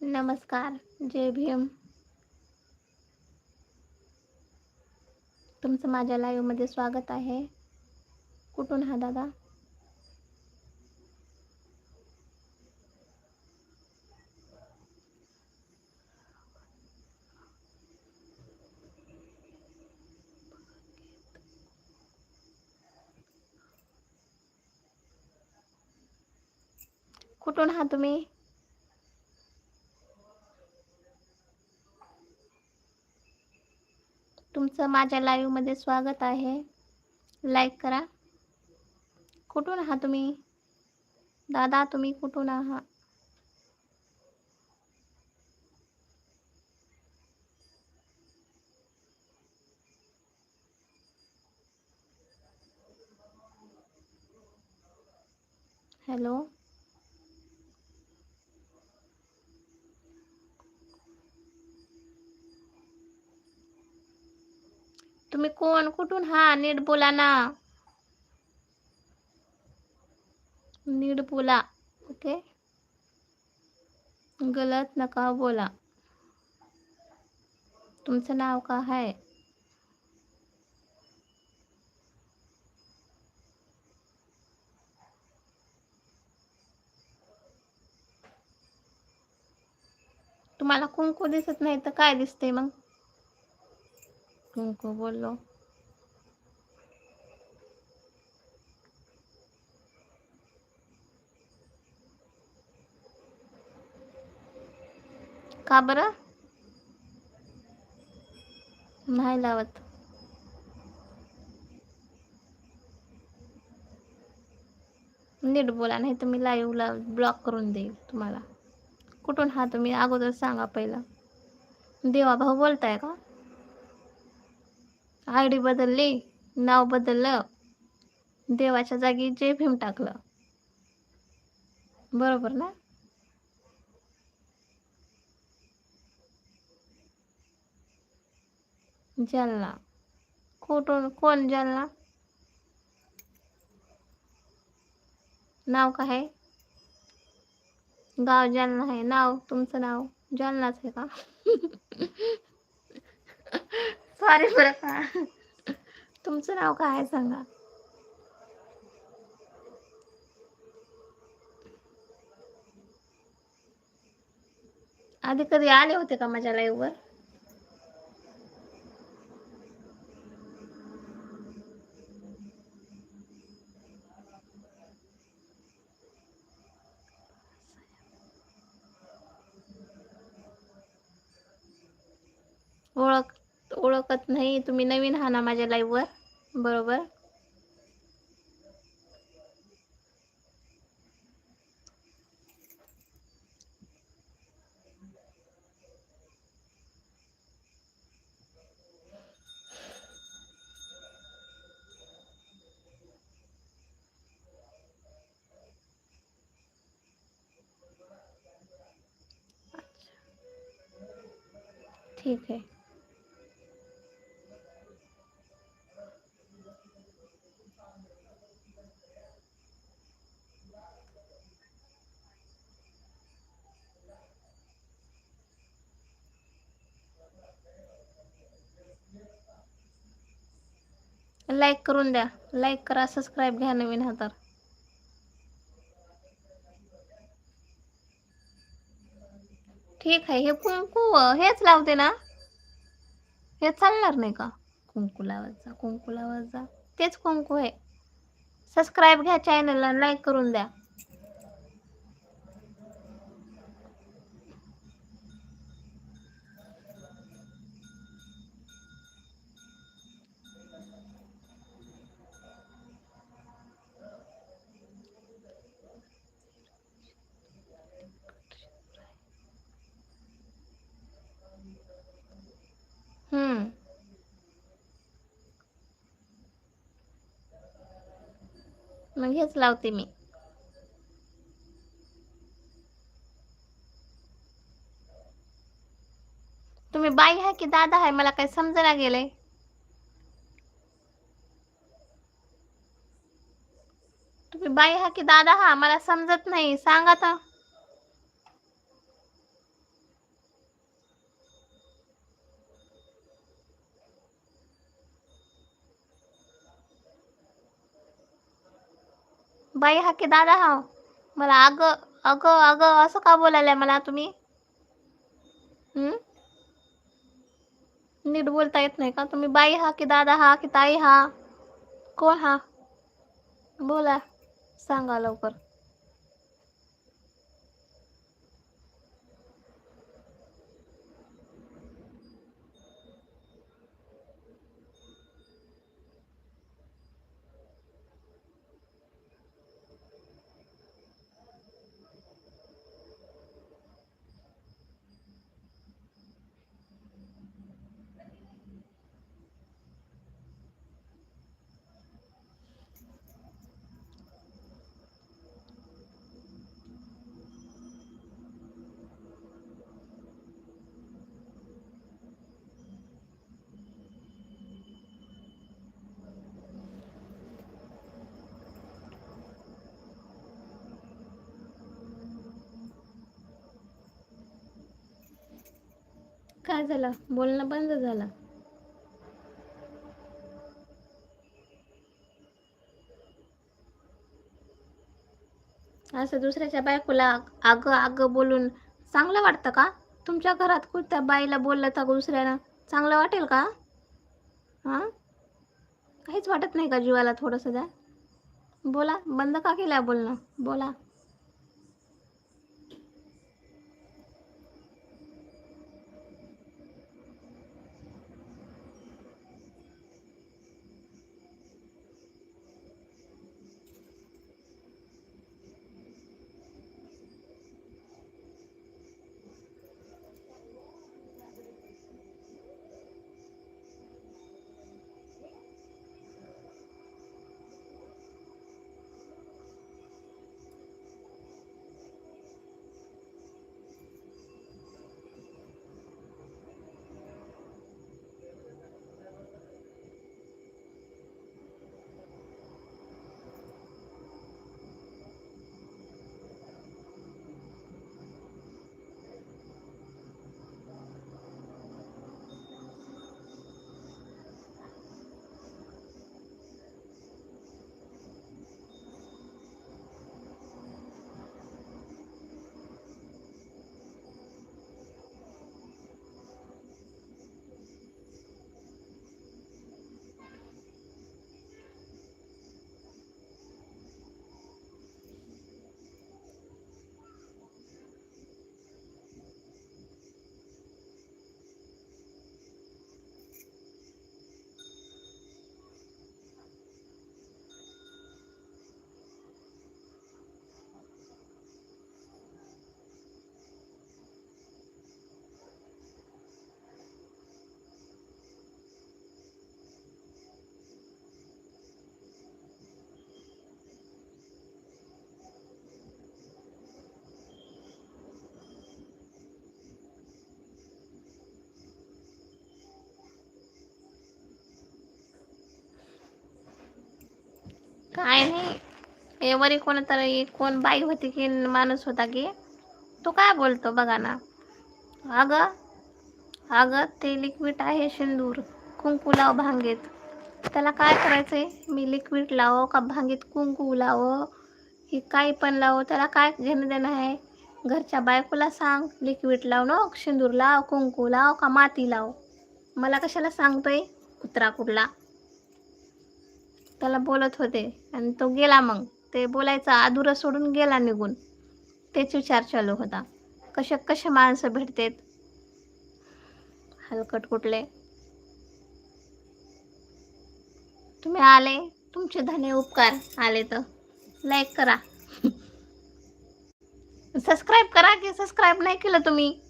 नमस्कार जय भीम. माझ्या लाईव्हमध्ये स्वागत आहे. कुठून हा दादा? कुठून हा तुम्ही? तुमचं माझ्या लाईव्हमध्ये स्वागत आहे. लाईक करा. कुठून आहात तुम्ही? दादा तुम्ही कुठून आहात? हॅलो तुम्ही कोण? कुठून? हा नीट बोला ना. नीट बोला. ओके. गलत नका बोला. तुमचं नाव का आहे तुम्हाला कुंकू दिसत नाही तर काय दिसतंय मग? कुंकू बोललो का बरं नाही लावत नीट बोला नाही तर मी लाईव्हला ब्लॉक करून देईल तुम्हाला कुठून हा तुम्ही अगोदर सांगा पहिला देवा भाऊ बोलताय का आय डी बदलली नाव बदललं देवाच्या जागी जे भीम टाकलं. बरोबर ना? जालना. कुठून? कोण जालना? नाव काय? आहे गाव जालना आहे. नाव तुमचं नाव जालनाच आहे का? सॉरी बरं का तुमचं नाव काय आहे सांगा. आधी कधी आले होते का माझ्या लाईव्हवर ओळख. ओळखत नाही. तुम्ही नवीन हा ना माझ्या लाईव्हवर बरोबर? ठीक आहे. लाईक करून द्या. लाईक करा सबस्क्राईब घ्या नवीन हातात. ठीक आहे हे कुंकू हेच लावते ना. हे चालणार नाही का? कुंकू लावायचा कुंकू लावायचा तेच कुंकू आहे. सबस्क्राईब घ्या चॅनलला लाईक करून द्या. मग हेच लावते मी. तुम्ही बाई आहे की दादा आहे? मला काही समजला गेलंय. तुम्ही बाई हा की दादा हा? मला समजत नाही. सांगा तर. बाई हा कि दादा हा मला अग अग अग असं का बोलायला मला तुम्ही? नीट बोलता येत नाही का? तुम्ही बाई हा कि दादा हा कि ताई हा? कोण हा? बोला. सांगा लवकर. काय झालं? बोलणं बंद झालं. असं दुसऱ्याच्या बायकोला अगं अगं बोलून चांगलं वाटतं का? तुमच्या घरात कोणत्या बाईला बोललं तर दुसऱ्यानं? चांगलं वाटेल का? हां? काहीच वाटत नाही का जीवाला थोडंसं द्या बोला बंद का केलं बोलणं? बोला. काय नाही. एवरी कोणतरी कोण बाई होती की माणूस होता की तो काय बोलतो बघा ना. अगं अगं ते लिक्विड आहे शेंदूर कुंकू लाव भांगेत. त्याला काय करायचंय? मी लिक्विड लावो का भांगीत कुंकू लावो? की काही पण लावो त्याला काय घेणं देणं आहे? घरच्या बायकोला सांग लिक्विड लाव ना शेंदूर लाव कुंकू लाव का माती लाव. मला कशाला सांगतोय? कुत्रा कुठला? त्याला बोलत होते. आणि तो गेला मग. ते बोलायचं अधुरं सोडून गेला निघून. तेच विचार चालू होता. कशा कशा माणसं भेटतेत? हलकट कुठले? तुम्ही आले? तुमचे धने उपकार. आले तर. लाईक करा. सबस्क्राईब करा की सबस्क्राईब नाही केलं तुम्ही?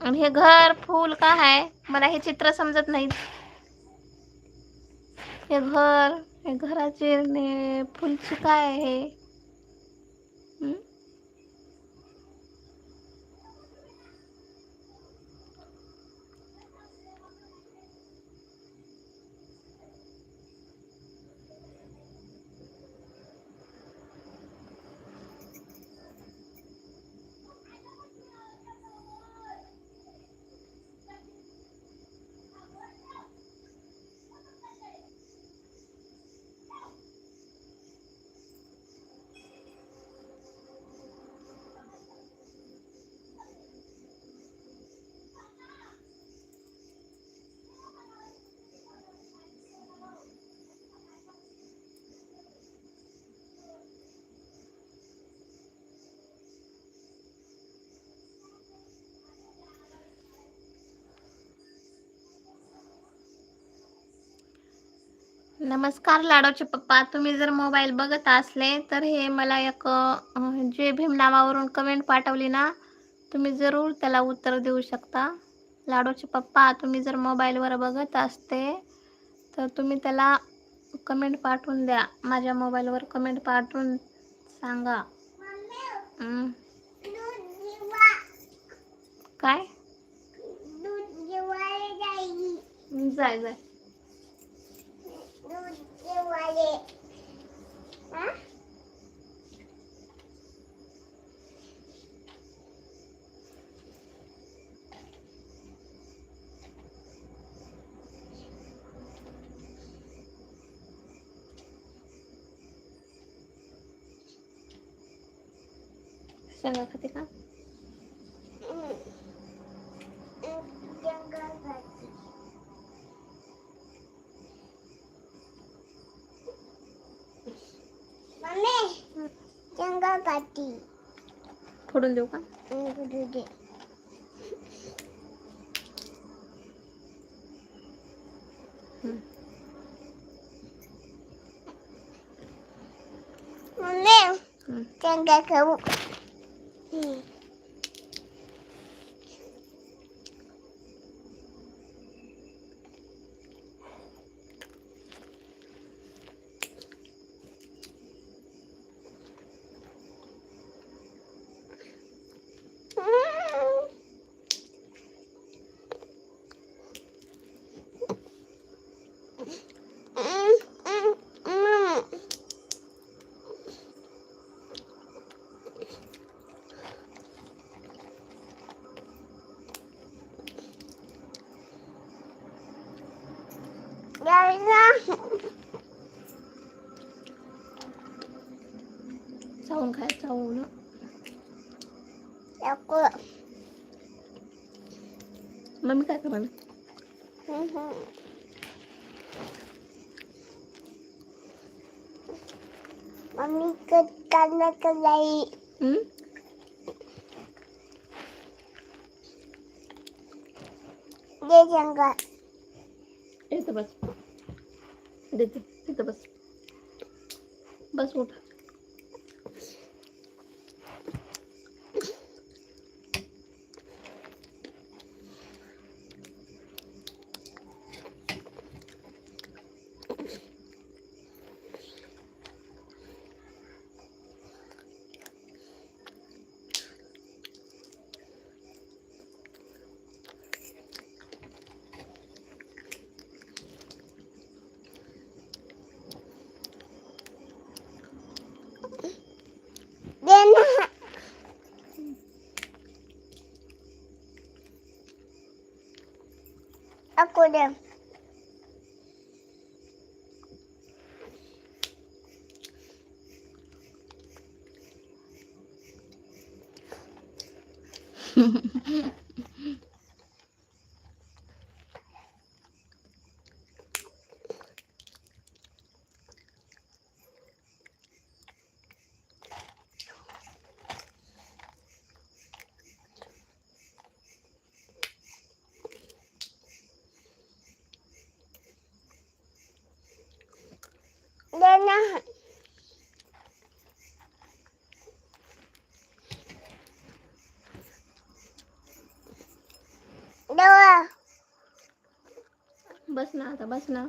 आणि हे घर फूल का आहे मला हे चित्र समजत नाही हे घर हे घराचे ने फुलची काय आहे? नमस्कार लाडोचे पप्पा. तुम्ही जर मोबाईल बघत असले तर हे मला एक जे भीम नावावरून कमेंट पाठवली ना तुम्ही जरूर त्याला उत्तर देऊ शकता. लाडोचे पप्पा तुम्ही जर मोबाईलवर बघत असते तर तुम्ही त्याला कमेंट पाठवून द्या. माझ्या मोबाईलवर कमेंट पाठवून सांगा. काय? जाय जाय. Sana kata kan? Mami, jangan pati. Kurun juga? Kurun juga. Mami, jangan kau. Trời ra Sâu khá sâu nữa Đau cơ Mami cái ke mana? Mami ke kanan ke lain. Hmm? Dia jangan. Eh, terbas. देते. तिथं बस. बस उठ aku deh deh nah Dua, बस ना आता बस ना